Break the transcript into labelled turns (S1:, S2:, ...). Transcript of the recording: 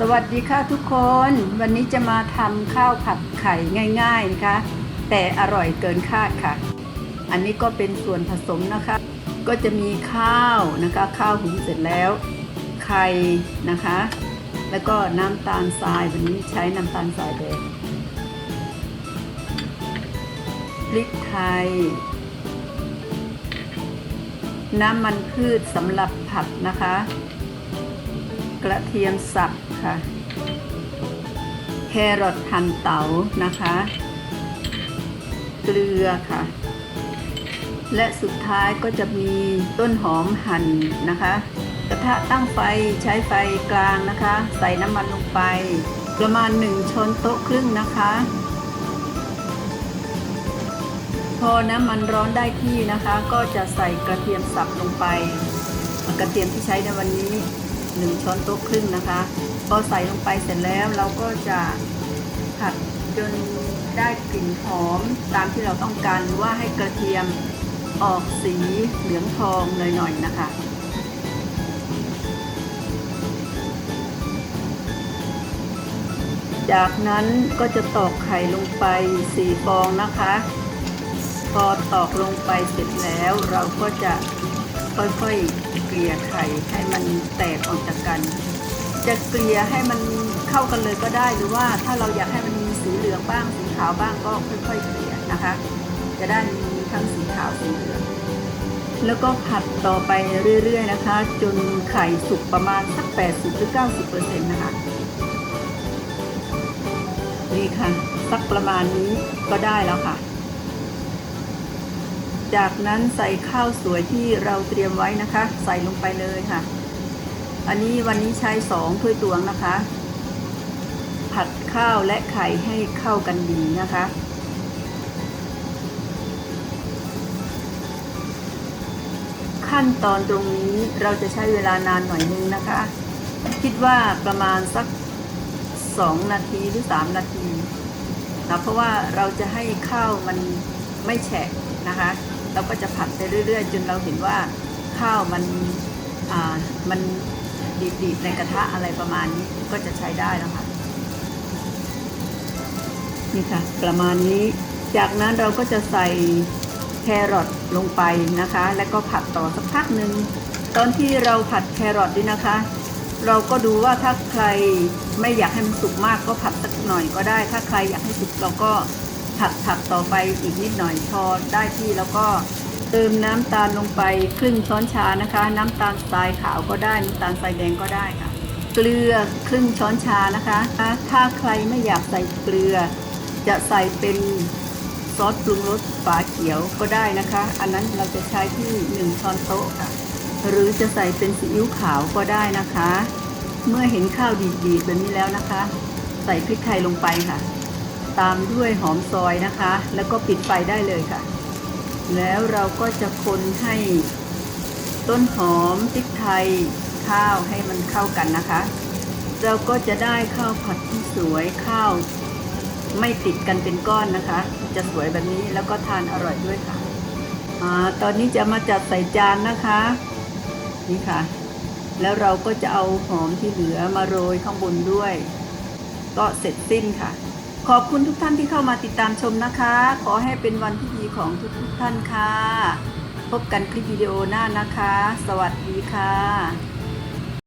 S1: สวัสดีค่ะทุกคน วันนี้จะมาทำข้าวผัดไข่ง่าย ๆนะคะ แต่อร่อยเกินคาดค่ะ อันนี้ก็เป็นส่วนผสมนะคะ ก็จะมีข้าวนะคะ ข้าวหุงเสร็จแล้ว ไข่นะคะ แล้วก็น้ำตาลทรายวันนี้ใช้น้ำตาลทรายแดงพริกไทย น้ำมันพืชสำหรับผัดนะคะ กระเทียมสับค่ะ แครอทหั่นเต๋านะคะ เกลือค่ะ และสุดท้ายก็จะมีต้นหอมหั่นนะคะ กระทะตั้งไฟใช้ไฟกลางนะคะ ใส่น้ำมันลงไป ประมาณ 1 ช้อนโต๊ะครึ่งนะคะ พอน้ำมันร้อนได้ที่นะคะ ก็จะใส่กระเทียมสับลงไปกระเทียมที่ใช้ในวันนี้ 1 ช้อนโต๊ะครึ่งนะคะ พอใส่ลงไปเสร็จแล้วเราก็จะผัดจนได้กลิ่นหอมตามที่เราต้องการหรือว่าให้กระเทียมออกสีเหลืองทองหน่อยๆนะคะ จากนั้นก็จะตอกไข่ลงไปสี่ฟองนะคะ พอตอกลงไปเสร็จแล้วเราก็จะค่อยๆ ลี่ยไข่ให้มันแตกออกจากกัน จะเกลี่ยให้มันเข้ากันเลยก็ได้หรือว่าถ้าเราอยากให้มันมีสีเหลืองบ้างสีขาวบ้างก็ค่อยๆเกลี่ยนะคะ จะได้มีทั้งสีขาวสีเหลืองแล้วก็ผัดต่อไปเรื่อยๆนะคะ จนไข่สุกประมาณสัก 80หรือ90%นะคะนี่ค่ะ สักประมาณนี้ก็ได้แล้วค่ะ จากนั้นใส่ข้าวสวยที่เราเตรียมไว้นะคะ ใส่ลงไปเลยค่ะ อันนี้วันนี้ใช้สองถ้วยตวงนะคะ ผัดข้าวและไข่ให้เข้ากันดีนะคะขั้นตอนตรงนี้เราจะใช้เวลานานหน่อยนึงนะคะ คิดว่าประมาณสัก 2 นาทีหรือ 3 นาทีนะเพราะว่าเราจะให้ข้าวมันไม่แฉะนะคะ เราก็จะผัดไปเรื่อย ๆ จนเราเห็นว่าข้าวมันอ่ามันดีดๆในกระทะอะไรประมาณนี้ก็จะใช้ได้แล้วค่ะนี่ค่ะประมาณนี้ จากนั้นเราก็จะใส่แครอทลงไปนะคะ แล้วก็ผัดต่อสักพักหนึ่งตอนที่เราผัดแครอทด้วยนะคะ เราก็ดูว่าถ้าใครไม่อยากให้มันสุกมากก็ผัดสักหน่อยก็ได้ ถ้าใครอยากให้สุกเราก็ ผัดผัดต่อไปอีกนิดหน่อยพอได้ที่แล้วก็เติมน้ำตาลลงไปครึ่งช้อนชานะคะ น้ำตาลทรายขาวก็ได้น้ำตาลทรายแดงก็ได้ค่ะ เกลือครึ่งช้อนชานะคะ ถ้าใครไม่อยากใส่เกลือ จะใส่เป็นซอสปรุงรสฝาเขียวก็ได้นะคะ อันนั้นเราจะใช้ที่ 1 ช้อนโต๊ะค่ะ หรือจะใส่เป็นซีอิ๊วขาวก็ได้นะคะ เมื่อเห็นข้าวดีๆแบบนี้แล้วนะคะ ใส่พริกไทยลงไปค่ะ ตามด้วยหอมซอยนะคะ แล้วก็ปิดไฟได้เลยค่ะ แล้วเราก็จะคนให้ต้นหอมพริกไทยข้าวให้มันเข้ากันนะคะ เราก็จะได้ข้าวผัดที่สวยข้าวไม่ติดกันเป็นก้อนนะคะ จะสวยแบบนี้แล้วก็ทานอร่อยด้วยค่ะอตอนนี้จะมาจัดใส่จานนะคะ นี่ค่ะ แล้วเราก็จะเอาหอมที่เหลือมาโรยข้างบนด้วย ก็เสร็จสิ้นค่ะ ขอบคุณทุกท่านที่เข้ามาติดตามชมนะคะ ขอให้เป็นวันที่ดีของทุกๆท่านค่ะ พบกันคลิปวิดีโอหน้านะคะ สวัสดีค่ะ